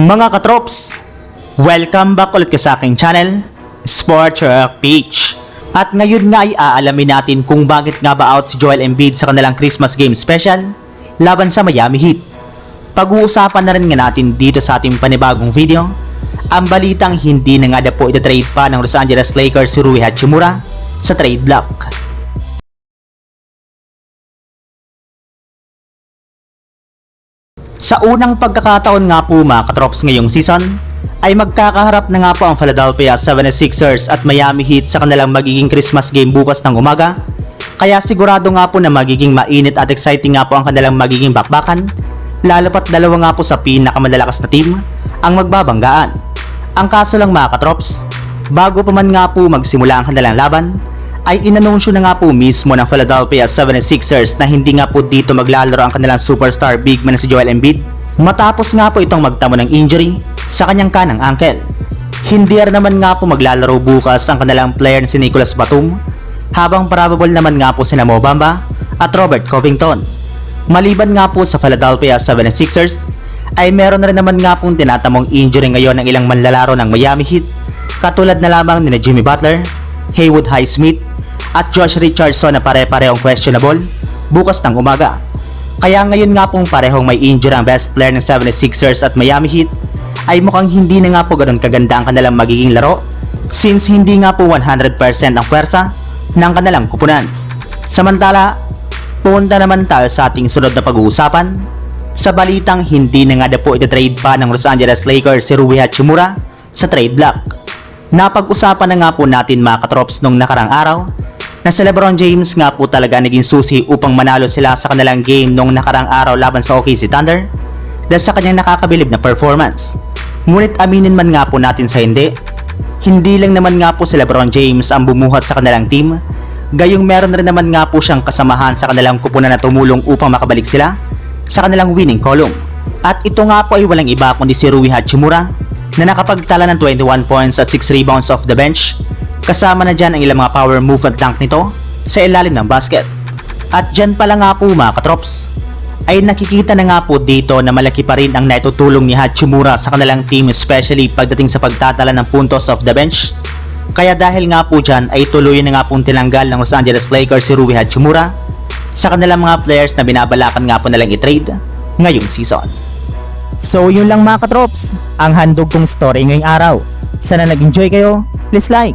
Mga katrops, welcome back ulit sa aking channel, Sport Rock Peach. At ngayon nga ay aalamin natin kung bakit nga ba out si Joel Embiid sa kanilang Christmas Game Special laban sa Miami Heat. Pag-uusapan na rin nga natin dito sa ating panibagong video ang balitang hindi na nga na po itatrade pa ng Los Angeles Lakers si Rui Hachimura sa trade block. Sa unang pagkakataon nga po mga katrops ngayong season, ay magkakaharap na nga po ang Philadelphia 76ers at Miami Heat sa kanilang magiging Christmas game bukas ng umaga. Kaya sigurado nga po na magiging mainit at exciting nga po ang kanilang magiging bakbakan, lalo pat dalawa nga po sa pinakamalalakas na team ang magbabanggaan. Ang kaso lang mga katrops, bago pa man nga po magsimula ang kanilang laban, ay inanunsyo na nga po mismo ng Philadelphia 76ers na hindi nga po dito maglalaro ang kanilang superstar big man si Joel Embiid matapos nga po itong magtamo ng injury sa kanyang kanang ankle. Hindi rin naman nga po maglalaro bukas ang kanilang player na si Nicolas Batum habang probable naman nga po sina Mo Bamba at Robert Covington. Maliban nga po sa Philadelphia 76ers ay meron na rin naman nga pong tinatamong injury ngayon ng ilang manlalaro ng Miami Heat katulad na lamang ni Jimmy Butler, Haywood Highsmith at Josh Richardson na pare-parehong questionable bukas ng umaga. Kaya ngayon nga pong parehong may injury ang best player ng 76ers at Miami Heat ay mukhang hindi na nga po ganun kaganda ang kanilang magiging laro since hindi nga po 100% ang pwersa ng kanilang kupunan. Samantala, punta naman tayo sa ating sunod na pag-uusapan sa balitang hindi na nga na po ititrade pa ng Los Angeles Lakers si Rui Hachimura sa trade block. Napag-usapan na nga po natin mga katrops nung nakarang araw na si Lebron James nga po talaga naging susi upang manalo sila sa kanilang game nung nakarang araw laban sa OKC Thunder dahil sa kanyang nakakabilib na performance. Ngunit aminin man nga po natin sa hindi, hindi lang naman nga po si Lebron James ang bumuhat sa kanilang team, gayong meron rin naman nga po siyang kasamahan sa kanilang kupunan na tumulong upang makabalik sila sa kanilang winning column. At ito nga po ay walang iba kundi si Rui Hachimura na nakapagtala ng 21 points at 6 rebounds off the bench kasama na dyan ang ilang mga power move at dunk nito sa ilalim ng basket. At dyan pala nga po mga katrops, ay nakikita na nga po dito na malaki pa rin ang naitutulong ni Hachimura sa kanilang team especially pagdating sa pagtatala ng puntos off the bench. Kaya dahil nga po dyan ay tuloy na nga pong tinanggal ng Los Angeles Lakers si Rui Hachimura sa kanilang mga players na binabalakan nga po nalang i-trade ngayong season. So yun lang mga katrops, ang handog kong story ngayong araw. Sana nag-enjoy kayo, please like